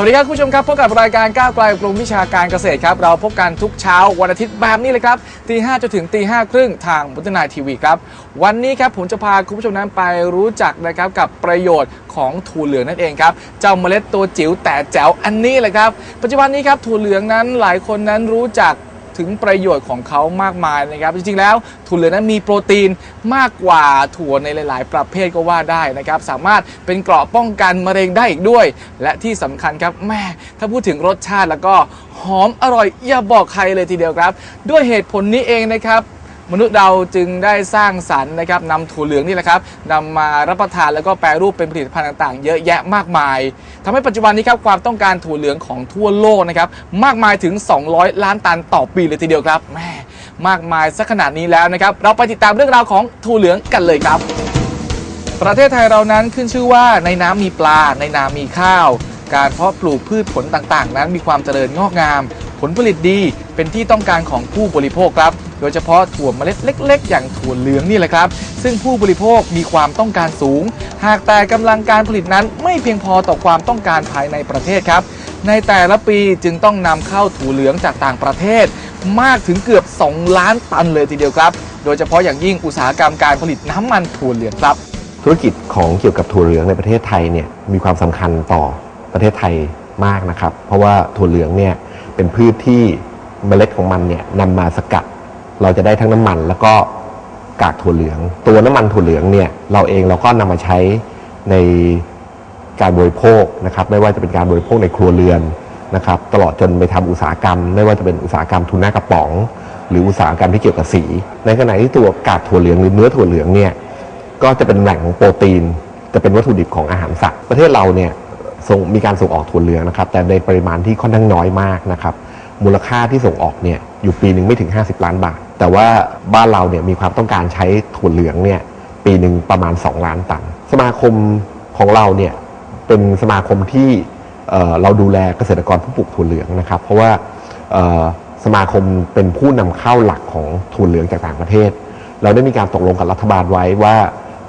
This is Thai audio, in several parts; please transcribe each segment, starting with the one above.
สวัสดีครับคุณผู้ชมครับพบกับรายการก้าวไกลกลุ่มวิชาการเกษตรครับ เราพบกันทุกเช้าวันอาทิตย์แบบนี้เลยครับตีห้าจนถึงตีห้าครึ่งทางบุตนายทีวีครับ วันนี้ครับผมจะพาคุณผู้ชมนั้นไปรู้จักนะครับกับประโยชน์ของถั่วเหลืองนั่นเองครับ เจ้าเมล็ดตัวจิ๋วแต่แจ๋วอันนี้เลยครับ ปัจจุบันนี้ครับถั่วเหลืองนั้นหลายคนนั้นรู้จัก ถึงประโยชน์ของเขามากมายนะครับ จริงๆแล้วถั่วเหลืองนั้นมีโปรตีนมากกว่าถั่วในหลาย ๆ ประเภทก็ว่าได้นะครับ สามารถเป็นเกราะป้องกันมะเร็งได้อีกด้วย และที่สำคัญครับแม่ถ้าพูดถึงรสชาติแล้วก็หอมอร่อยอย่าบอกใครเลยทีเดียวครับ ด้วยเหตุผลนี้เองนะครับ มนุษย์เราจึงได้สร้างสรรค์นะครับนำถั่วเหลืองนี่แหละครับนำมารับประทานแล้วก็แปรรูปเป็นผลิตภัณฑ์ต่างๆ เยอะแยะมากมายทำให้ปัจจุบันนี้ครับความต้องการถั่วเหลืองของทั่วโลกนะครับมากมายถึง 200 ล้านตันต่อปีเลยทีเดียวครับแม่มากมายสักขนาดนี้แล้วนะครับเราไปติดตามเรื่องราวของถั่วเหลืองกันเลยครับ ประเทศไทยเรานั้นขึ้นชื่อว่าในน้ำมีปลา ในนามีข้าว การเพาะปลูกพืชผลต่างๆ นั้นมีความเจริญงอกงาม ผลผลิตดีเป็นที่ต้องการของผู้บริโภคครับ โดยเฉพาะถั่วเมล็ดเล็ก ๆ อย่างถั่วเหลืองนี่แหละครับ ซึ่งผู้บริโภคมีความต้องการสูง หากแต่กำลังการผลิตนั้นไม่เพียงพอต่อความต้องการภายในประเทศครับ ในแต่ละปีจึงต้องนำเข้าถั่วเหลืองจากต่างประเทศ มากถึงเกือบ 2 ล้านตันเลยทีเดียวครับ โดยเฉพาะอย่างยิ่งอุตสาหกรรมการผลิตน้ำมันถั่วเหลืองครับ ธุรกิจของเกี่ยวกับถั่วเหลืองในประเทศไทยเนี่ยมีความสำคัญต่อประเทศไทยมากนะครับ เพราะว่าถั่วเหลืองเนี่ย เป็นพืชที่เมล็ดของมันเนี่ยนำมาสกัด เราจะได้ทั้งน้ำมันแล้วก็กากถั่วเหลือง ตัวน้ำมันถั่วเหลืองเนี่ยเราเองเราก็นำมาใช้ในการบริโภคนะครับ ไม่ว่าจะเป็นการบริโภคในครัวเรือนนะครับ ตลอดจนไปทำอุตสาหกรรม ไม่ว่าจะเป็นอุตสาหกรรมทุนหน้ากระป๋อง หรืออุตสาหกรรมที่เกี่ยวกับสี ในขณะที่ตัวกากถั่วเหลืองหรือเนื้อถั่วเหลืองเนี่ยก็จะเป็นแหล่งของโปรตีน จะเป็นวัตถุดิบของอาหารสัตว์ประเทศเราเนี่ย ส่งมีการส่งออกถั่วเหลืองนะครับ แต่ในปริมาณที่ค่อนข้างน้อยมากนะครับ มูลค่าที่ส่งออกเนี่ยอยู่ปีหนึ่งไม่ถึง 50 ล้านบาท แต่ว่าบ้านเราเนี่ยมีความต้องการใช้ถั่วเหลืองเนี่ยปีหนึ่งประมาณ 2 ล้านตัน สมาคมของเราเนี่ยเป็นสมาคมที่เเราดูแลเกษตรกรผู้ปลูกถั่วเหลืองนะครับ เพราะว่าสมาคมเป็นผู้นำเข้าหลักของถั่วเหลืองจากต่างประเทศ เราได้มีการตกลงกับรัฐบาลไว้ว่า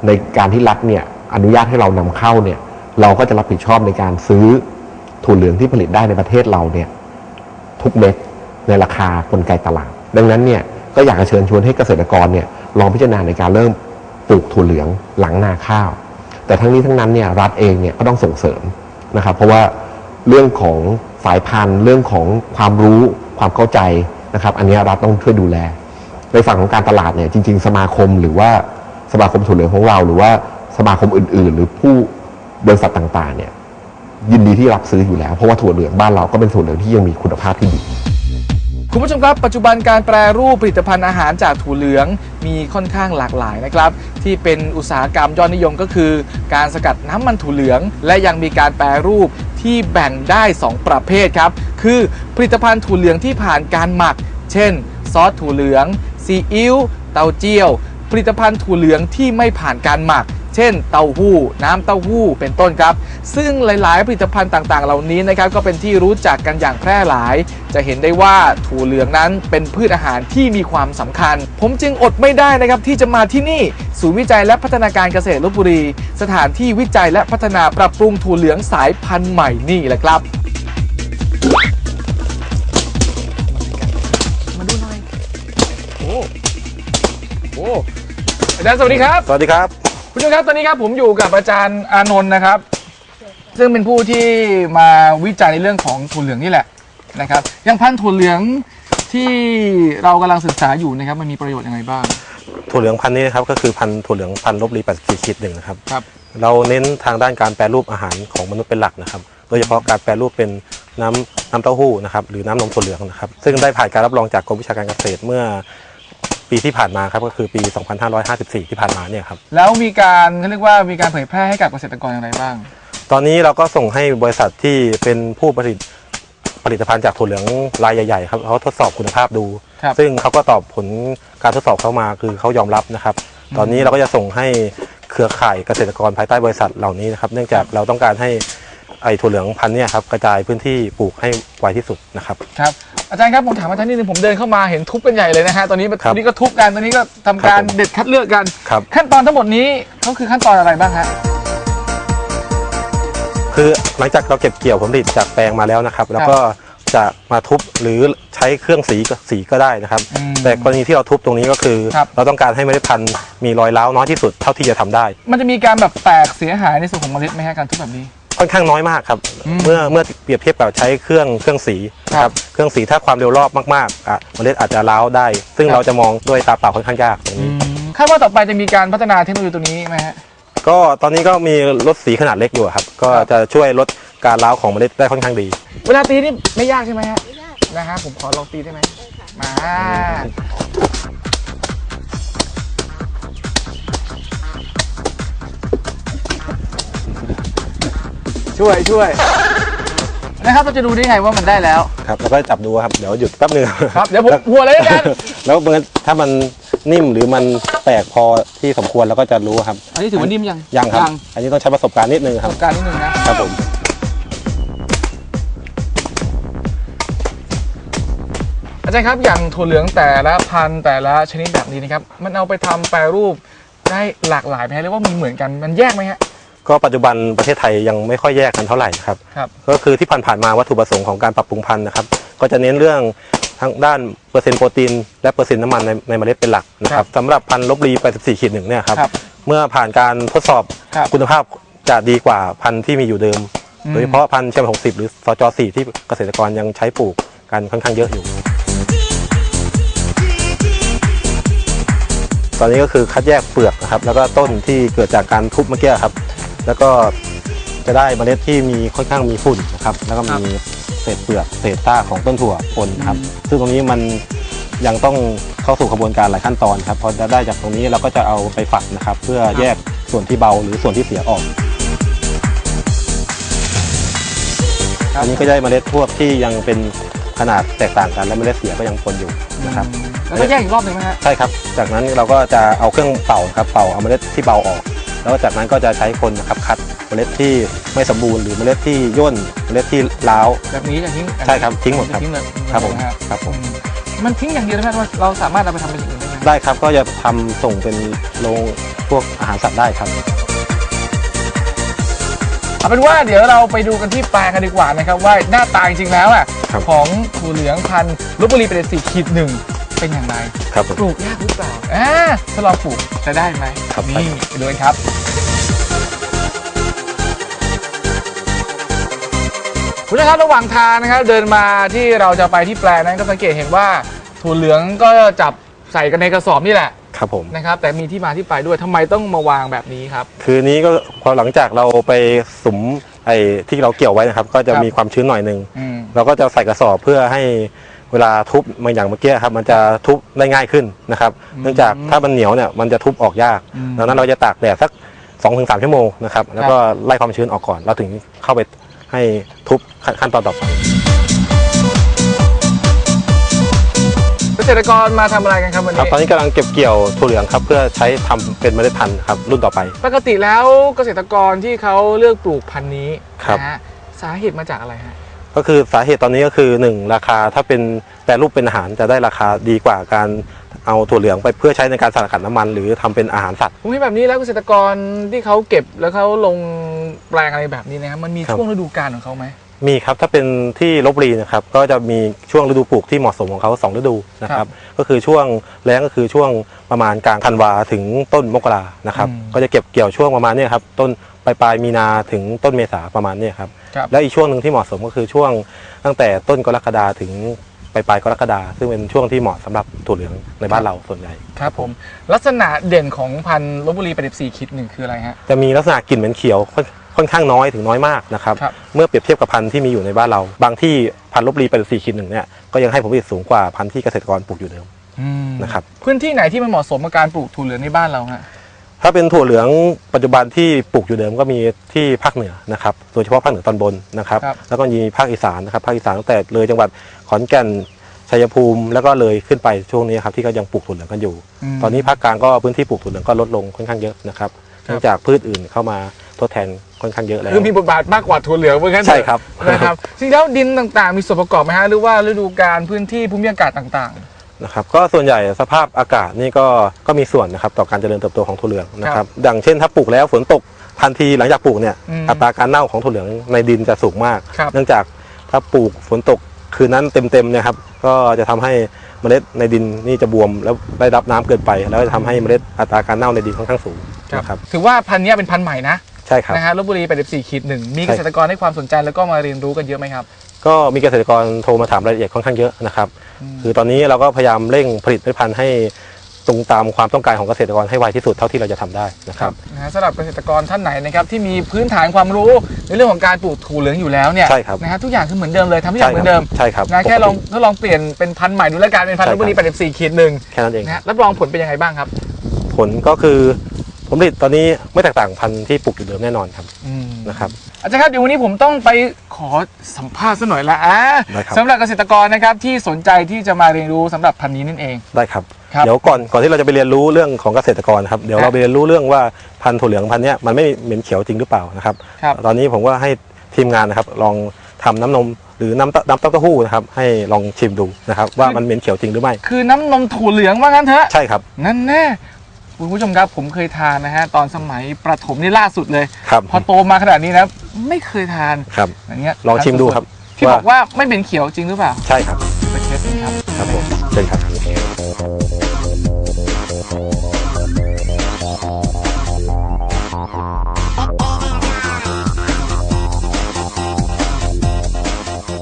ในการที่รัฐเนี่ยอนุญาตให้เรานำเข้าเนี่ย เราก็จะรับผิดชอบในการซื้อถั่วเหลืองที่ผลิตได้ในประเทศเราเนี่ยทุกเม็ดในราคากลไกตลาด ดังนั้นเนี่ยก็อยากจะเชิญชวนให้เกษตรกรเนี่ยลองพิจารณาในการเริ่มปลูกถั่วเหลืองหลังนาข้าว แต่ทั้งนี้ทั้งนั้นเนี่ยรัฐเองเนี่ยก็ต้องส่งเสริมนะครับ เพราะว่าเรื่องของสายพันธุ์ เรื่องของความรู้ความเข้าใจนะครับ อันนี้รัฐต้องช่วยดูแล ในฝั่งของการตลาดเนี่ยจริง ๆ สมาคมหรือว่าสมาคมถั่วเหลืองของเรา หรือว่าสมาคมอื่น ๆ หรือผู้ บริษัทต่างๆเนี่ยยินดีที่รับซื้ออยู่แล้ว เพราะว่าถั่วเหลืองบ้านเราก็เป็นถั่วเหลืองที่ยังมีคุณภาพที่ดีคุณผู้ชมครับ ปัจจุบันการแปรรูปผลิตภัณฑ์อาหารจากถั่วเหลืองมีค่อนข้างหลากหลายนะครับ ที่เป็นอุตสาหกรรมยอดนิยมก็คือ การสกัดน้ำมันถั่วเหลือง และยังมีการแปรรูปที่แบ่งได้ 2 ประเภทครับ คือผลิตภัณฑ์ถั่วเหลืองที่ผ่านการหมัก เช่น ซอสถั่วเหลืองซีอิ๊วเต้าเจี้ยว ผลิตภัณฑ์ถั่วเหลืองที่ไม่ผ่านการหมัก เช่นเต้าหู้ น้ำเต้าหู้เป็นต้นครับ ซึ่งหลาย ๆ ผลิตภัณฑ์ต่าง ๆ เหล่านี้นะครับก็เป็นที่รู้จักกันอย่างแพร่หลาย จะเห็นได้ว่าถั่วเหลืองนั้นเป็นพืชอาหารที่มีความสำคัญ ผมจึงอดไม่ได้นะครับที่จะมาที่นี่ศูนย์วิจัยและพัฒนาการเกษตรลบบุรี สถานที่วิจัยและพัฒนาปรับปรุงถั่วเหลืองสายพันธุ์ใหม่นี่แหละครับมาดูหน่อย โอ้ โอ้อาจารย์สวัสดีครับ สวัสดีครับ คุณผู้ชมครับตอนนี้ครับผมอยู่กับอาจารย์อานนท์นะครับ ซึ่งเป็นผู้ที่มาวิจัยในเรื่องของถั่วเหลืองนี่แหละนะครับอย่างพันธุ์ถั่วเหลืองที่เรากำลังศึกษาอยู่นะครับ มันมีประโยชน์ยังไงบ้าง ถั่วเหลืองพันธุ์นี้นะครับก็คือพันธุ์ถั่วเหลืองพันธุ์ลบลี84ขีดหนึ่งนะครับ ครับ เราเน้นทางด้านการแปรรูปอาหารของมนุษย์เป็นหลักนะครับ โดยเฉพาะการแปรรูปเป็นน้ำน้ำเต้าหู้นะครับหรือน้ำนมถั่วเหลืองนะครับ ซึ่งได้ผ่านการรับรองจากกรมวิชาการเกษตรเมื่อ ปีที่ผ่านมาครับก็คือปี 2554 ที่ผ่านมาเนี่ยครับ แล้วมีการเขาเรียกว่ามีการเผยแพร่ให้กับเกษตรกรอย่างไรบ้าง ตอนนี้เราก็ส่งให้บริษัทที่เป็นผู้ผลิตผลิตภัณฑ์จากถั่วเหลืองรายใหญ่ๆครับเขาทดสอบคุณภาพดู ครับซึ่งเขาก็ตอบผลการทดสอบเข้ามาคือเขายอมรับนะครับ ตอนนี้เราก็จะส่งให้เครือข่ายเกษตรกรภายใต้บริษัทเหล่านี้นะครับ เนื่องจากเราต้องการให้ไอ้ถั่วเหลืองพันธุ์เนี่ยครับกระจายพื้นที่ปลูกให้ไวที่สุดนะครับ ครับ อาจารย์ครับผมถามอาจารย์นิดนึงผมเดินเข้ามาเห็นทุบกันใหญ่เลยนะฮะตอนนี้ครับตอนนี้ก็ทุบกันตอนนี้ก็ทำการครับผมเด็ดคัดเลือกกัน ครับ ขั้นตอนทั้งหมดนี้เขาคือขั้นตอนอะไรบ้างฮะคือหลังจากเราเก็บเกี่ยวผลผลิตจากแปลงมาแล้วนะครับ แล้วก็จะมาทุบหรือใช้เครื่องสีก็สีก็ได้นะครับ อืม แต่กรณีที่เราทุบตรงนี้ก็คือ ครับ เราต้องการให้เมล็ดพันธุ์มีรอยร้าวน้อยที่สุดเท่าที่จะทำได้ มันจะมีการแบบแตกเสียหายในส่วนของเมล็ดไหมฮะการทุบแบบนี้ ค่อนข้างน้อยมากครับอืมเมื่อเมื่อเปรียบเทียบกับใช้เครื่องเครื่องสีนะคครัรับบเครื่องสีถ้าความเร็วรอบมากๆอะเมล็ดอาจจะร้าวได้ ซึ่งครับเราจะมองด้วยตาเปล่าค่อนข้างยากตรงอืนี้มคาดว่าต่อไปจะมีการพัฒนาเทคโนโลยีตัวนี้ไหมฮะก็ตอนนี้ก็มีรถสีขนาดเล็กอยู่ครับ ก็ครับจะช่วยลดการร้าวของเมล็ดได้ค่อนข้างดี เวลาตีนี่ไม่ยากใช่ไหมฮะนะฮะผมขอลองตีได้ไหมมา ช่วยช่วยนะครับเราจะดูได้ไงว่ามันได้แล้ว ครับแล้วก็จับดูครับเดี๋ยวหยุดแป๊บหนึงครับเดี๋ยวผมหัวเลยแล้วกันแล้วเมื่อถ้ามันนิ่มหรือมันแตกพอที่สมควรเราก็จะรู้ครับ อันนี้ถือว่านิ่มยังยังครับ อันนี้ต้องใช้ประสบการณ์นิดนึงปคระรัสบบการณ์นิดนึงนะครับผมอาจารย์ครับอย่างถั่วเหลืองแต่ละพันธุ์แต่ละชนิดแบบนี้นะครับมันเอาไปทำแปรรูปได้หลากหลายไหมฮะหรือว่ามีเหมือนกันมันแยกไหมฮะ ก็ปัจจุบันประเทศไทยยังไม่ค่อยแยกกันเท่าไหร่ครับ ครับ ก็คือที่ผ่านๆมาวัตถุประสงค์ของการปรับปรุงพันธุ์นะครับ ก็จะเน้นเรื่องทั้งด้านเปอร์เซ็นต์โปรตีนและเปอร์เซ็นต์น้ำมันในในเมล็ดเป็นหลักนะครับสำหรับพันธุ์ลบลี84ขีดหนึ่งเนี่ยครับครับเมื่อผ่านการทดสอบครับคุณภาพจะดีกว่าพันธุ์ที่มีอยู่เดิม อืม โดยเฉพาะพันธุ์เชม60หรือสจ4ที่เกษตรกรยังใช้ปลูกกันค่อนข้างเยอะอยู่ ตอนนี้ก็คือคัดแยกเปลือกนะครับแล้วก็ต้นที่เกิดจากการทุบเมื่อกี้ครับ แล้วก็จะได้เมล็ดที่มีค่อนข้างมีฝุ่นนะครับแล้วก็มีเศษเปลือกเศษต้าของต้นถั่วปนครับ ซึ่งตรงนี้มันยังต้องเข้าสู่กระบวนการหลายขั้นตอนครับพอจะได้จากตรงนี้เราก็จะเอาไปฝักนะครับ เพื่อแยกส่วนที่เบาหรือส่วนที่เสียออกอันนี้ก็ได้เมล็ดพวกที่ยังเป็นขนาดแตกต่างกันและเมล็ดเสียก็ยังปนอยู่นะครับแล้วก็แยกอีกรอบหนึ่งไหมฮะใช่ครับ จากนั้นเราก็จะเอาเครื่องเป่าครับเป่าเอาเมล็ดที่เบาออก แล้วจากนั้นก็จะใช้คนนะครับคัดเมล็ดที่ไม่สมบูรณ์หรือเมล็ดที่ย่นเมล็ดที่ร้าว แบบนี้จะทิ้งใช่ครับทิ้งหมดครับทิ้งเลยครับผมนะฮะครับผมอืมมันทิ้งอย่างเดียวได้ไหมว่าเราสามารถเอาไปทำเป็นอย่างอื่นได้ไหมได้ครับก็จะทำส่งเป็นโรงพวกอาหารสัตว์ได้ครับ เอาเป็นว่าเดี๋ยวเราไปดูกันที่แปลงกันดีกว่านะครับว่าหน้าตาจริงๆแล้วอะครับ ของถั่วเหลืองพันธุ์ลบบุรีเป็นสี่ขีดหนึ่ง เป็นอย่างไรครับผม ปลูกยากหรือเปล่าอ่าทดลองปลูกจะได้ไหมครับ นี่ไปดูกันครับ คุณผู้ชมครับระหว่างทางนะครับเดินมาที่เราจะไปที่แปลงนั้นก็สังเกตเห็นว่าถั่วเหลืองก็จับใส่กันในกระสอบนี่แหละครับผม นะครับ แต่มีที่มาที่ไปด้วยทำไมต้องมาวางแบบนี้ครับ คือนี้ก็พอหลังจากเราไปสุมไอ้ที่เราเกี่ยวไว้นะครับ ก็จะครับ มีความชื้นหน่อยหนึ่งอืม เราก็จะใส่กระสอบเพื่อให้ เวลาทุบมันอย่างเมื่อกี้ครับมันจะทุบได้ง่ายขึ้นนะครับอืมเนื่องจากถ้ามันเหนียวเนี่ยมันจะทุบออกยากอืมดังนั้นเราจะตากแดดสัก2อถึงสชั่วโมงนะครับแล้วก็ไล่ความชื้นออกก่อนเราถึงเข้าไปให้ทุบขั้นขั้นตอนต่อไปเกษตรกรมาทำอะไรกันครับวันครับนี้ตอนนี้กำลังเก็บเกี่ยวถั่วเหลืองครับเพื่อใช้ทำเป็นเมล็ดพันธุ์ครับรุ่นต่อไป ปกติแล้วเกษตรกรที่เขาเลือกปลูกพันธุ์นี้ครับนะฮะสาเหตุมาจากอะไรฮะ ก็คือสาเหตุตอนนี้ก็คือหนึ่งราคาถ้าเป็นแปรรูปเป็นอาหารจะได้ราคาดีกว่าการเอาถั่วเหลืองไปเพื่อใช้ในการสกัดน้ำมัน หรือทำเป็นอาหารสัตว์ ผมเห็นแบบนี้แล้วเกษตรกรที่เขาเก็บแล้วเขาลงแปลงอะไรแบบนี้นะครับมันมีครับช่วงฤดูกาลของเขาไหมมีครับถ้าเป็นที่ลบบุรีนะครับก็จะมีช่วงฤดูปลูกที่เหมาะสมของเขาสองฤดูนะคครัรับบก็คือช่วงแล้งก็คือช่วงประมาณกลางธันวาถึงต้นมกรานะครับอืมก็จะเก็บเกี่ยวช่วงประมาณเนี้ครับต้นปลายปลายมีนาถึงต้นเมษาประมาณเนี้ครับ ครับ แล้วอีกช่วงหนึ่งที่เหมาะสมก็คือช่วงตั้งแต่ต้นกรกฎาถึงปลายปลายกรกฎาซึ่งเป็นช่วงที่เหมาะสำหรับถั่วเหลืองในบ้านเราส่วนใหญ่ ครับผม ลักษณะเด่นของพันธุ์ลบบุรี84คิดหนึ่งคืออะไรฮะ จะมีลักษณะกลิ่นเหม็นเขียวค่อนค่อนข้างน้อยถึงน้อยมากนะครับ ครับ เมื่อเปรียบเทียบกับพันธุ์ที่มีอยู่ในบ้านเรา บางที่พันธุ์ลบบุรีเป็นสี่ขีดหนึ่งเนี่ยก็ยังให้ผลผลิตสูงกว่าพันธุ์ที่เกษตรกรปลูกอยู่เดิม อืมนะครับ พื้นที่ไหนที่มันเหมาะสมกับการปลูกถั่วเหลืองในบ้านเราฮะ ถ้าเป็นถั่วเหลืองปัจจุบันที่ปลูกอยู่เดิมก็มีที่ภาคเหนือนะครับโดยเฉพาะภาคเหนือตอนบนนะครับ ครับ แล้วก็มีภาคอีสานนะครับภาคอีสานตั้งแต่เลยจังหวัดขอนแก่นชัยภูมิแล้วก็เลยขึ้นไปช่วงนี้ครับที่ก็ยังปลูกถั่วเหลืองกันอยู่ ม ตอนนี้ภาคกลางก็พื้นที่ปลูกถั่วเหลืองก็ลดลงค่อนข้างเยอะนะครับครับ เนื่องจากพืชอื่นเข้ามาทดแทนค่อนข้างเยอะแล้ว คือมีบทบาทมากกว่าถั่วเหลืองเหมือนกันเถอะใช่ครับ นะครับ จริงๆแล้วดินต่างๆ มีส่วนประกอบไหมฮะหรือว่าฤดูกาลพื้นที่ภูมิอากาศต่าง นะครับก็ส่วนใหญ่สภาพอากาศนี่ก็ก็มีส่วนนะครับต่อการเจริญเติบโตของถั่วเหลืองนะครับดังเช่นถ้าปลูกแล้วฝนตกทันทีหลังจากปลูกเนี่ยอืมอัตราการเน่าของถั่วเหลืองในดินจะสูงมาก ครับ เนื่องจากถ้าปลูกฝนตกคืนนั้นเต็มๆเนี่ยครับก็จะทำให้เมล็ดในดินนี่จะบวมแล้วได้รับน้ำเกินไป แล้วจะทำให้เมล็ดอัตราการเน่าในดินค่อนข้างสูงนะครับๆถือว่าพันธุ์เนี้ยเป็นพันธุ์ใหม่นะใช่ครับ นะฮะลบบุรี84คิดหนึ่งมีใช่ เกษตรกรให้ความสนใจแล้วก็มาเรียนรู้กันเยอะไหมครับ ก็มีเกษตรกรโทรมาถามรายละเอียดค่อนข้างเยอะนะครับ คือตอนนี้เราก็พยายามเร่งผลิตผลิตภัณฑ์ให้ตรงตามความต้องการของเกษตรกรให้ไวที่สุดเท่าที่เราจะทำได้นะครับนะฮะสำหรับเกษตรกรท่านไหนนะครับที่มีพื้นฐานความรู้ในเรื่องของการปลูกถั่วเหลืองอยู่แล้วเนี่ยใช่ครับนะฮะทุกอย่างคือเหมือนเดิมเลยทำทุกอย่างเหมือนเดิมใช่ครับนะแค่ลองปกติทดลองเปลี่ยนเป็นพันธุ์ใหม่ดูแล้วกันเป็นพันธุ์ลใช่บบุรีครับ84ขีดหนึ่งแค่นั้นเองนะฮะรับรองผลเป็นยังไงบ้างครับ ผลก็คือ ผลผลิตตอนนี้ไม่แตกต่างพันธุ์ที่ปลูกอยู่เดิมแน่นอนครับอืมนะครับ อาจารย์ครับเดี๋ยววันนี้ผมต้องไปขอสัมภาษณ์สักหน่อยละอะได้ครับ สำหรับเกษตรกรนะครับที่สนใจที่จะมาเรียนรู้สำหรับพันธุ์นี้นั่นเอง ได้ครับ ครับเดี๋ยวก่อนก่อนที่เราจะไปเรียนรู้เรื่องของเกษตรกรครับ เดี๋ยวครับเราไปเรียนรู้เรื่องว่าพันธุ์ถั่วเหลืองพันธุ์เนี้ยมันไม่เหม็นเขียวจริงหรือเปล่านะครับ ครับ ตอนนี้ผมก็ให้ทีมงานนะครับลองทำน้ำนมหรือน้ำเต้าน้ำเต้าหู้นะครับให้ลองชิมดูนะครับว่ามันเหม็นเขียวจริงหรือไม่ คือน้ำนมถั่วเหลืองว่างั้นเถอะ ใช่ครับ นั่นแน่ คุณผู้ชมครับผมเคยทานนะฮะตอนสมัยประถมนี่ล่าสุดเลย ครับพอโตมาขนาดนี้นะไม่เคยทานครับ อย่างเงี้ยลองชิมดูครับที่บอกว่าไม่เป็นเขียวจริงหรือเปล่าใช่ครับไปเทสกันครับครับผมเชิญครับ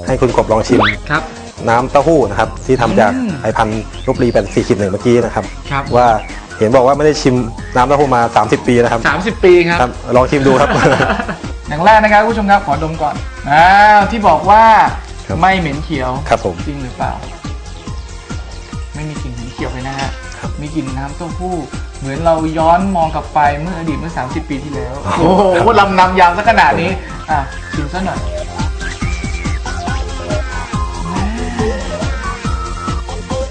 ให้คุณกบลองชิมครับ น้ำเต้าหู้นะครับ ที่ทำจากอืมไอพันธุ์ลบลีเป็นสี่ขีดหนึ่งเมื่อกี้นะครับครับว่า เห็นบอกว่าไม่ได้ชิมน้ำเต้าหู้มา 30 ปีนะครับสามสิบปีครับครับลองชิมดูครับ อย่างแรกนะครับคุณผู้ชมครับขอดมก่อนอ้าวที่บอกว่าครับ ไม่เหม็นเขียวครับผม จริงหรือเปล่า ไม่มีกลิ่นเหม็นเขียวเลยนะฮะครับมีกลิ่นน้ำเต้าหู้ เหมือนเราย้อนมองกลับไปเมื่ออดีตเมื่อ 30 ปีที่แล้วอ๋อโอ้โหลำนำยาวซะขนาดนี้อะชิมซะหน่อย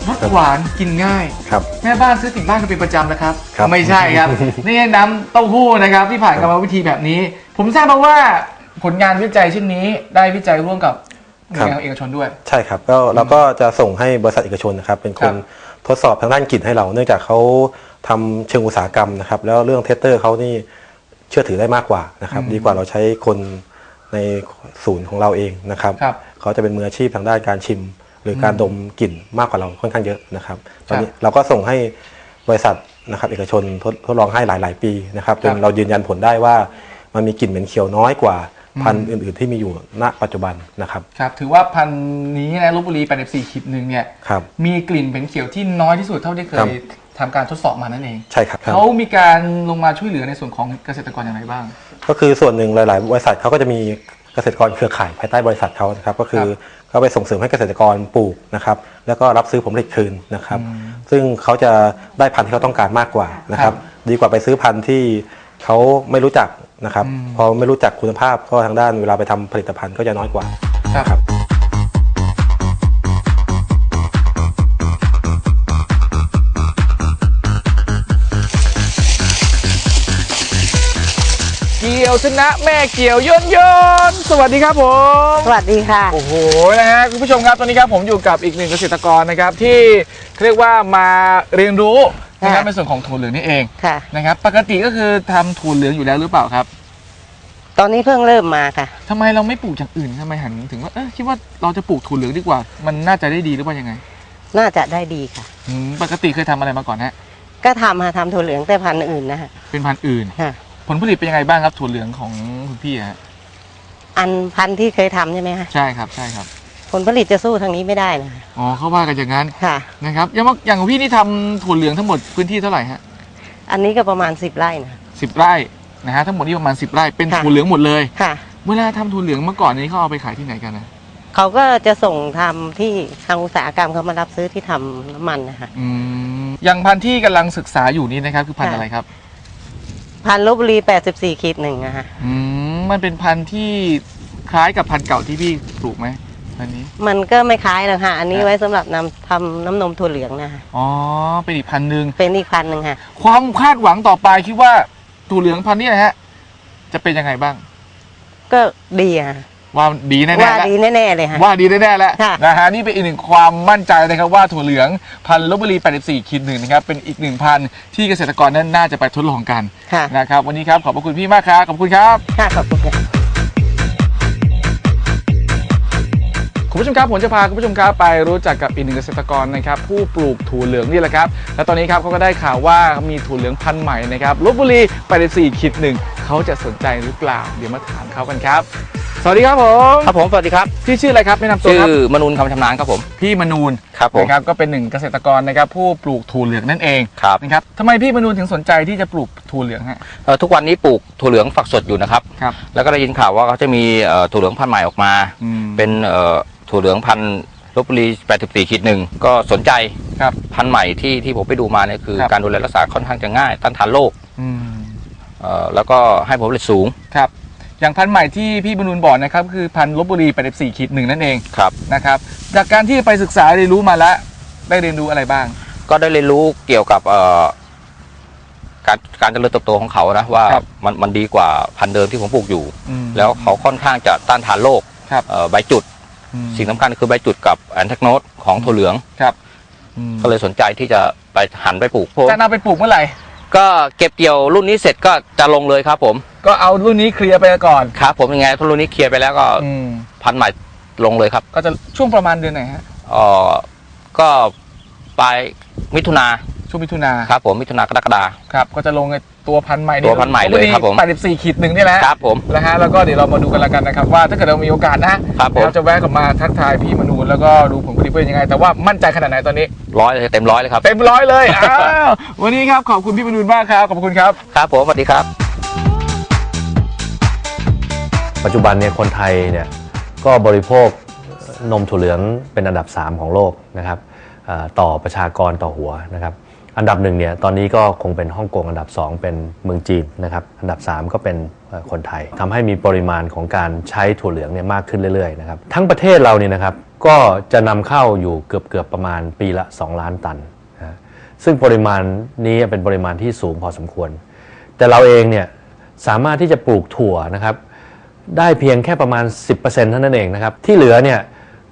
รสหวานกินง่าย ครับ แม่บ้านซื้อติดบ้านกันเป็นประจำนะครับ ครับไม่ใช่ครับ นี่น้ำเต้าหู้นะครับ ที่ผ่านกรรมวิธีแบบนี้ ผมทราบมาว่าผลงานวิจัยชิ้นนี้ได้วิจัยร่วมกับหน่วยงานเอกชนด้วย ใช่ครับก็เราก็จะส่งให้บริษัทเอกชนนะครับ เป็นคครันบทดสอบทางด้านกลิ่นให้เรา เนื่องจากเขาทำเชิงอุตสาหกรรมนะครับ แล้วเรื่องเทสเตอร์เขานี่เชื่อถือได้มากกว่านะครับ อืมดีกว่าเราใช้คนในศูนย์ของเราเองนะครับ ครับ เขาจะเป็นมืออาชีพทางด้านการชิม หรือการดมกลิ่นมากกว่าเราค่อนข้างเยอะนะครับตอนนี้เราก็ส่งให้บริษัทนะครับเอกชนทดทดลองให้หลาย ๆ ปีนะครับจครันบเรายืนยันผลได้ว่ามันมีกลิ่นเหม็นเขียวน้อยกว่าอืมพันธุ์อื่น ๆ ที่มีอยู่ณปัจจุบันนะครับครับ ถือว่าพันธุ์นี้นะลบบุรี84ขีดหนึ่งเนี่ยครับมีกลิ่นเป็นเขียวที่น้อยที่สุดเท่าที่เคครัยบทำการทดสอบมานั่นเองใช่ครับเขามีการลงมาช่วยเหลือในส่วนของเกษตรกรอย่างไรบ้าง ก็คือส่วนหนึ่งหลาย ๆ บริษัทเขาก็จะมี เกษตรกรเครือข่ายภายใต้บริษัทเขานะครับ ก็คือเขาไปส่งเสริมให้เกษตรกรปลูกนะครับ แล้วก็รับซื้อผลผลิตคืนนะครับอืมซึ่งเขาจะได้พันธุ์ที่เขาต้องการมากกว่านะครับ ดีกว่าไปซื้อพันธุ์ที่เขาไม่รู้จักนะครับอืมพอไม่รู้จักคุณภาพก็ทางด้านเวลาไปทำผลิตภัณฑ์ก็จะน้อยกว่าครับครับ ยวชนะแม่เกี่ยวยนยนสวัสดีครับผมสวัสดีค่ะ โอ้โหนะฮะคุณผู้ชมครับตอนนี้ครับผมอยู่กับอีกหนึ่งเกษตรกรนะครับที่เรียกว่ามาเรียนรู้นะครับค่ะในส่วนของถั่วเหลืองนี่เองค่ะ นะครับปกติก็คือทำถั่วเหลืองอยู่แล้วหรือเปล่าครับตอนนี้เพิ่งเริ่มมาค่ะ ทำไมเราไม่ปลูกอย่างอื่นทำไมหันถึงว่าเออคิดว่าเราจะปลูกถั่วเหลืองดีกว่า มันน่าจะได้ดีหรือว่ายังไงน่าจะได้ดีค่ะ อืมปกติเคยทำอะไรมาก่อนฮะก็ทำค่ะทำถั่วเหลืองแต่พันธุ์อื่นนะฮะเป็นพันธุ์อื่น ค่ะ ผลผลิตเป็นยังไงบ้างครับถั่วเหลืองของคุณพี่ฮะอันพันธุ์ที่เคยทำใช่ไหมคะใช่ครับใช่ครับ ผลผลิตจะสู้ทางนี้ไม่ได้นะคะอ๋อเขาว่ากันอย่างนั้นค่ะ นะครับอย่างว่าอย่างของพี่นี่ทำถั่วเหลืองทั้งหมดพื้นที่เท่าไหร่ฮะอันนี้ก็ประมาณสิบไร่นะ สิบไร่นะฮะทั้งหมดนี่ประมาณสิบไร่เป็นค่ะ ถั่วเหลืองหมดเลย ค่ะ เวลาทำถั่วเหลืองเมื่อก่อนนี้เขาเอาไปขายที่ไหนกันนะเขาก็จะส่งทำที่ทางอุตสาหกรรมเขามารับซื้อที่ทำน้ำมันนะคะ อืมอย่างพันธุ์ที่กำลังศึกษาอยู่นี้นะครับคือพันธุ์ค่ะ อะไรครับ พันธุ์ลบบุรี84ขีดหนึ่งนะคะอืมมันเป็นพันธุ์ที่คล้ายกับพันธุ์เก่าที่พี่ปลูกไหมพันธุ์นี้ มันก็ไม่คล้ายหรอกค่ะอันนี้ครับ ไว้สำหรับนำทำน้ำนมถั่วเหลืองนะคะอ๋อเป็นอีกพันธุ์หนึ่งเป็นอีกพันธุ์หนึ่งค่ะความคาดหวังต่อไปคิดว่าถั่วเหลืองพันธุ์นี้นะฮะจะเป็นยังไงบ้าง ก็ดีค่ะ ว่าดีแน่ๆว่าแล้วดีแน่ๆเลยค่ะว่าดีแน่ๆแล้วค่ะ นะฮะนี่เป็นอีกหนึ่งความมั่นใจนะครับว่าถั่วเหลืองพันธุ์ลบบุรี 84ขีดหนึ่งนะครับเป็นอีกหนึ่งพันธุ์ที่เกษตรกรนั้นน่าจะไปทดลองกันค่ะ นะครับวันนี้ครับขอบพระคุณพี่มากครับขอบคุณครับ ค่ะขอบคุณค่ะ คุณผู้ชมครับผมจะพาคุณผู้ชมครับไปรู้จักกับอีกหนึ่งเกษตรกรนะครับผู้ปลูกถั่วเหลืองนี่แหละครับและตอนนี้ครับเขาก็ได้ข่าวว่ามีถั่วเหลืองพันธุ์ใหม่นะครับลบบุรี84ขีดหนึ่งเขาจะสนใจหรือเปล่า เดี๋ยวมาถามเขากันครับ สวัสดีครับผมครับผมสวัสดีครับพี่ชื่ออะไรครับแนะนำตัวชื่อครับมนูนคำชำนาญครับผม พี่มนูนครับผม นะครับก็เป็นหนึ่งเกษตรกรนะครับผู้ปลูกถั่วเหลืองนั่นเองครับนะครับทำไมพี่มนูนถึงสนใจที่จะปลูกถั่วเหลืองฮะเอ่อทุกวันนี้ปลูกถั่วเหลืองฝักสดอยู่นะครับ ครับแล้วก็ได้ยินข่าวว่าเขาจะมีเอ่อถั่วเหลืองพันธุ์ใหม่ออกมาอืมเป็นเอ่อถั่วเหลืองพันธุ์ลบบุรี84ขีดหนึ่งก็สนใจครับ พันธุ์ใหม่ที่ที่ผมไปดูมาเนี่ยคือครับ การดูแลรักษาค่อนข้างจะง่ายต้านทานโรคอืมเอ่อแล้วก็ให้ผลผลิตสูงครับ อย่างพันธุ์ใหม่ที่พี่มนูนบอกนะครับ คือพันธุ์ลบบุรี84ขีดหนึ่งนั่นเองครับ นะครับจากการที่ไปศึกษาเรียนรู้มาแล้ว ได้เรียนรู้อะไรบ้าง ก็ได้เรียนรู้เกี่ยวกับเอ่อการการเจริญเติบโตของเขานะว่าครับ มันมันดีกว่าพันธุ์เดิมที่ผมปลูกอยู่ อืม แล้วเขาค่อนข้างจะต้านทานโรคครับ เอ่อใบจุดอืม สิ่งสำคัญคือใบจุดกับแอนแทกโนดของถั่วเหลือง ครับอืมก็เลยสนใจที่จะไปหันไปปลูกผมจะนำไปปลูกเมื่อไหร่ ก็เก็บเกี่ยวรุ่นนี้เสร็จก็จะลงเลยครับผม ก็เอารุ่นนี้เคลียร์ไปก่อน ครับ ผมยังไงถ้ารุ่นนี้เคลียร์ไปแล้วก็อืมพันธุ์ใหม่ลงเลยครับ ก็จะช่วงประมาณเดือนไหนฮะเอ่อก็ปลายมิถุนาช่วงมิถุนาครับผมมิถุนากรกฎาครับ ก็จะลงไอ้ ตัวพันธุ์ใหม่ตัวพันธุ์ใหม่เลยครับผม 84ขีดหนึ่งนี่แหละครับผม นะฮะแล้วก็เดี๋ยวเรามาดูกันแล้วกันนะครับว่าถ้าเกิดเรามีโอกาสนะครับผม เราจะแวะกลับมาทักทายพี่มนูนแล้วก็ดูผลผลิตเป็นยังไง แต่ว่ามั่นใจขนาดไหนตอนนี้ ร้อยเลยเต็มร้อยเลยครับ เต็มร้อยเลยอ้าววันนี้ครับขอบคุณพี่มนูนมากครับขอบคุณครับ ครับผมสวัสดีครับ ปัจจุบันเนี่ยคนไทยเนี่ยก็บริโภคนมถั่วเหลืองเป็นอันดับ 3 ของโลกนะครับเอ่อต่อประชากรต่อหัวนะครับ อันดับหนึ่งเนี่ยตอนนี้ก็คงเป็นฮ่องกงอันดับ 2 เป็นเมืองจีนนะครับอันดับ 3 ก็เป็นคนไทยทำให้มีปริมาณของการใช้ถั่วเหลืองเนี่ยมากขึ้นเรื่อยๆนะครับทั้งประเทศเราเนี่ยนะครับก็จะนำเข้าอยู่เกือบๆประมาณปีละ 2 ล้านตันนะฮะซึ่งปริมาณนี้เป็นปริมาณที่สูงพอสมควร แต่เราเองเนี่ยสามารถที่จะปลูกถั่วนะครับได้เพียงแค่ประมาณ 10%เท่านั้นเองนะครับที่เหลือเนี่ย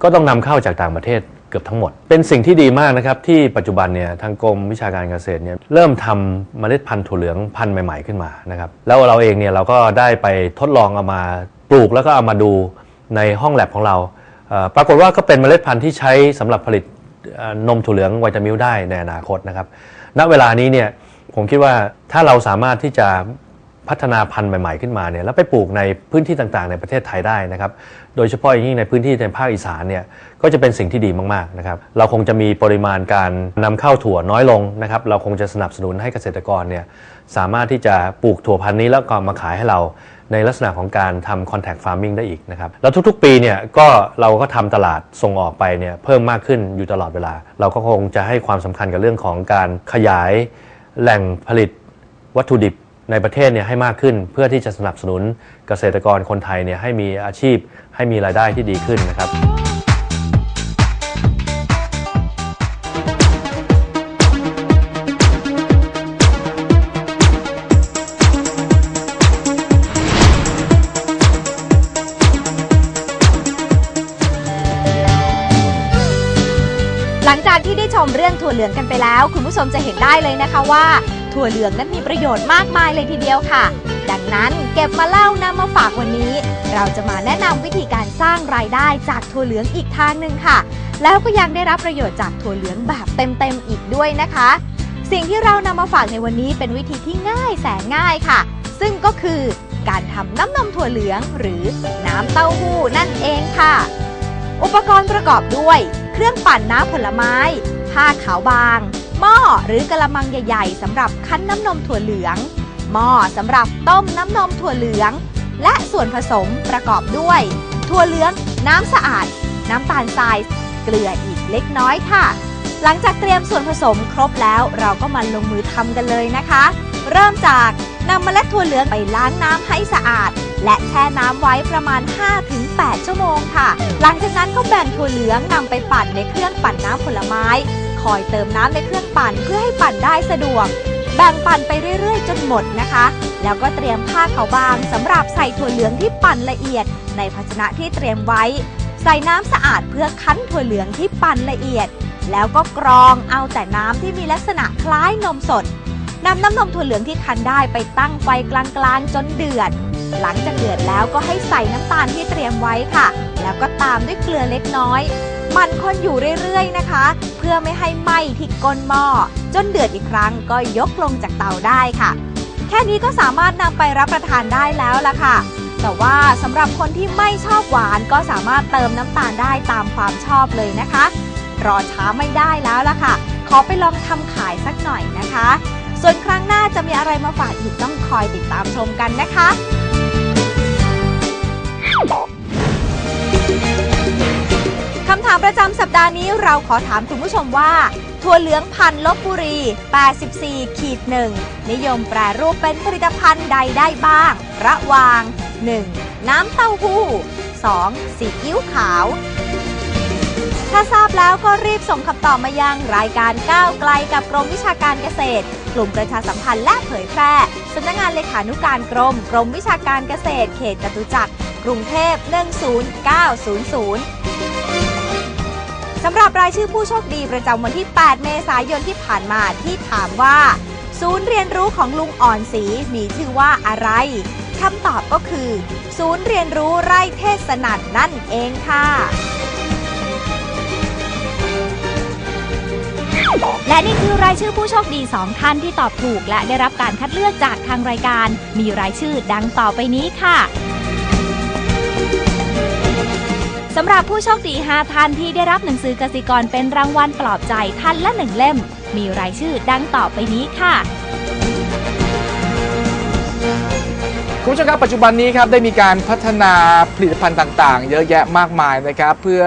ก็ต้องนำเข้าจากต่างประเทศ กือบทั้งหมด เป็นสิ่งที่ดีมากนะครับที่ปัจจุบันเนี่ยทางกรมวิชาการเกษตรเนี่ยเริ่มทำเมล็ดพันธุ์ถั่วเหลืองพันธุ์ใหม่ ๆขึ้นมานะครับแล้วเราเองเนี่ยเราก็ได้ไปทดลองเอามาปลูกแล้วก็เอามาดูในห้องแลบของเราปรากฏว่าก็เป็นเมล็ดพันธุ์ที่ใช้สำหรับผลิตนมถั่วเหลืองไวตามิลได้ในอนาคตนะครับ ณ เวลานี้เนี่ยผมคิดว่าถ้าเราสามารถที่จะ พัฒนาพันธุ์ใหม่ๆขึ้นมาเนี่ยแล้วไปปลูกในพื้นที่ต่างๆ ในประเทศไทยได้นะครับโดยเฉพาะอย่างยิ่งในพื้นที่ในภาคอีสานเนี่ยก็จะเป็นสิ่งที่ดีมากๆนะครับเราคงจะมีปริมาณการนำเข้าถั่วน้อยลงนะครับเราคงจะสนับสนุนให้เกษตรกรเนี่ยสามารถที่จะปลูกถั่วพันธุ์นี้แล้วก็มาขายให้เราในลักษณะของการทำ contact farming ได้อีกนะครับ แล้วทุกๆ ปีเนี่ยก็เราก็ทำตลาดส่งออกไปเนี่ยเพิ่มมากขึ้นอยู่ตลอดเวลา เราก็คงจะให้ความสำคัญกับเรื่องของการขยายแหล่งผลิตวัตถุดิบ ในประเทศเนี่ยให้มากขึ้นเพื่อที่จะสนับสนุนเกษตรกรคนไทยเนี่ยให้มีอาชีพให้มีรายได้ที่ดีขึ้นนะครับหลังจากที่ได้ชมเรื่องถั่วเหลืองกันไปแล้ว คุณผู้ชมจะเห็นได้เลยนะคะว่า ถั่วเหลืองนั้นมีประโยชน์มากมายเลยทีเดียวค่ะ ดังนั้นเก็บมาเล่านำมาฝากวันนี้ เราจะมาแนะนำวิธีการสร้างรายได้จากถั่วเหลืองอีกทางหนึ่งค่ะ แล้วก็ยังได้รับประโยชน์จากถั่วเหลืองแบบเต็มๆอีกด้วยนะคะ สิ่งที่เรานำมาฝากในวันนี้เป็นวิธีที่ง่ายแสนง่ายค่ะ ซึ่งก็คือการทำน้ำนมถั่วเหลือง หรือน้ำเต้าหู้นั่นเองค่ะ อุปกรณ์ประกอบด้วย เครื่องปั่นน้ำผลไม้ ผ้าขาวบาง หม้อหรือกระมังใหญ่ ๆสำหรับคั้นน้ำนมถั่วเหลือง หม้อสำหรับต้มน้ำนมถั่วเหลือง และส่วนผสมประกอบด้วย ถั่วเหลือง น้ำสะอาด น้ำตาลทราย เกลืออีกเล็กน้อยค่ะ หลังจากเตรียมส่วนผสมครบแล้วเราก็มาลงมือทำกันเลยนะคะ เริ่มจากนำเมล็ดถั่วเหลืองไปล้างน้ำให้สะอาด และแช่น้ำไว้ประมาณ 5-8 ชั่วโมงค่ะ หลังจากนั้นก็แบ่งถั่วเหลืองนำไปปั่นในเครื่องปั่นน้ำผลไม้ อยเติมน้ำในเครื่องปั่นเพื่อให้ปั่นได้สะดวก แบ่งปั่นไปเรื่อยๆ จนหมดนะคะ แล้วก็เตรียมผ้าขาวบางสำหรับใส่ถั่วเหลืองที่ปั่นละเอียด ในภาชนะที่เตรียมไว้ ใส่น้ำสะอาดเพื่อคั้นถั่วเหลืองที่ปั่นละเอียด แล้วก็กรองเอาแต่น้ำที่มีลักษณะคล้ายนมสดนำน้ำนมถั่วเหลืองที่คั้นได้ไปตั้งไฟกลางๆ จนเดือด หลังจากเดือดแล้วก็ให้ใส่น้ำตาลที่เตรียมไว้ค่ะ แล้วก็ตามด้วยเกลือเล็กน้อย มันคนอยู่เรื่อยๆนะคะ เพื่อไม่ให้ไหม้ที่ก้นหม้อจนเดือดอีกครั้งก็ยกลงจากเตาได้ค่ะ แค่นี้ก็สามารถนำไปรับประทานได้แล้วล่ะค่ะ แต่ว่าสำหรับคนที่ไม่ชอบหวานก็สามารถเติมน้ำตาลได้ตามความชอบเลยนะคะ รอช้าไม่ได้แล้วล่ะค่ะ ขอไปลองทำขายสักหน่อยนะคะ ส่วนครั้งหน้าจะมีอะไรมาฝากอีกต้องคอยติดตามชมกันนะคะามประจำสัปดาห์นี้เราขอถามคุณผู้ชมว่า ถั่วเหลืองพันลบบุรี 84ขีดหนึ่งนิยมแปรรูปเป็นผลิตภัณฑ์ใดได้บ้าง ระหว่าง 1. น้ำเต้าหู้ 2. สีอิ๊วขาว ถ้าทราบแล้วก็รีบส่งคำตอบมายังรายการก้าวไกลกับกรมวิชาการเกษตร กลุ่มประชาสัมพันธ์และเผยแพร่สำนักงานเลขานุการกรม กรมวิชาการเกษตร เขตจตุจักรกรุงเทพ 10900 สำหรับรายชื่อผู้โชคดีประจำวันที่ 8 เมษายนที่ผ่านมาที่ถามว่า ศูนย์เรียนรู้ของลุงอ่อนศรีมีชื่อว่าอะไรคำตอบก็คือ ศูนย์เรียนรู้ไร่เทศนัดนั่นเองค่ะและนี่คือรายชื่อผู้โชคดี 2 ท่านที่ตอบถูก และได้รับการคัดเลือกจากทางรายการ มีรายชื่อดังต่อไปนี้ค่ะ สำหรับผู้โชคดี 5 ท่านที่ได้รับหนังสือกสิกรเป็นรางวัลปลอบใจท่านละหนึ่งเล่ม มีรายชื่อดังต่อไปนี้ค่ะ คุณผู้ชมครับปัจจุบันนี้ครับได้มีการพัฒนาผลิตภัณฑ์ต่างๆ เยอะแยะมากมายนะครับ เพื่อ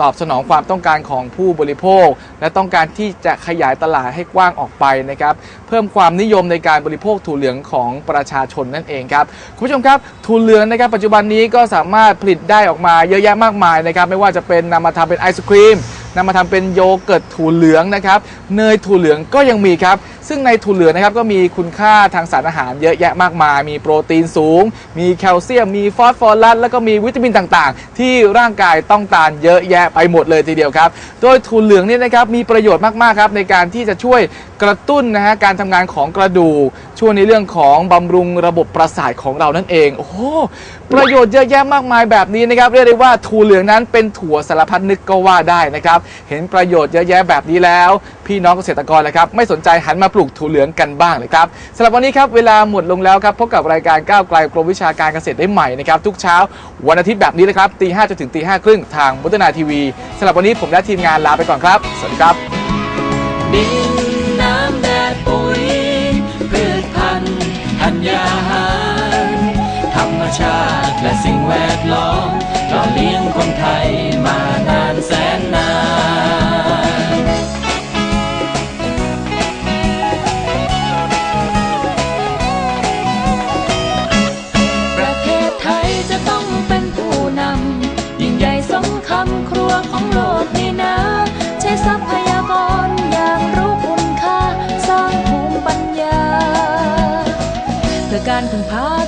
ตอบสนองความต้องการของผู้บริโภค และต้องการที่จะขยายตลาดให้กว้างออกไปนะครับ เพิ่มความนิยมในการบริโภคถั่วเหลืองของประชาชนนั่นเองครับคุณผู้ชมครับถั่วเหลืองนะครับ ปัจจุบันนี้ก็สามารถผลิตได้ออกมาเยอะแยะมากมายนะครับ ไม่ว่าจะเป็นนำมาทำเป็นไอศครีม นำมาทำเป็นโยเกิร์ตถั่วเหลืองนะครับเนยถั่วเหลืองก็ยังมีครับ ซึ่งในถั่วเหลืองนะครับก็มีคุณค่าทางสารอาหารเยอะแยะมากมาย มีโปรตีนสูง มีแคลเซียม มีฟอสฟอรัสแล้วก็มีวิตามินต่างๆ ที่ร่างกายต้องการเยอะแยะไปหมดเลยทีเดียวครับ โดยถั่วเหลืองนี่นะครับมีประโยชน์มากๆครับในการที่จะช่วยกระตุ้นนะฮะการทำงานของกระดูก ช่วยในเรื่องของบำรุงระบบประสาทของเรานั่นเอง โอ้โหประโยชน์เยอะแยะมากมายแบบนี้นะครับเรียกได้ว่าถั่วเหลืองนั้นเป็นถั่วสารพัดนึกก็ว่าได้นะครับ เห็นประโยชน์เยอะแยะแบบนี้แล้ว พี่น้องเกษตรกรนะครับ ไม่สนใจหันมาปลูกถั่วเหลืองกันบ้างเลยครับสำหรับวันนี้ครับเวลาหมดลงแล้วครับพบกับรายการก้าวไกลกรมวิชาการเกษตรได้ใหม่นะครับทุกเช้าวันอาทิตย์แบบนี้นะครับตีห้าจนถึงตีห้าครึ่งทางมุตนาทีวีสำหรับวันนี้ผมและทีมงานลาไปก่อนครับ สวัสดีครับ ธัญญาหารธรรมชาติและสิ่งแวดล้อมหล่อเลี้ยงคนไทยมานาน การพึ่งพา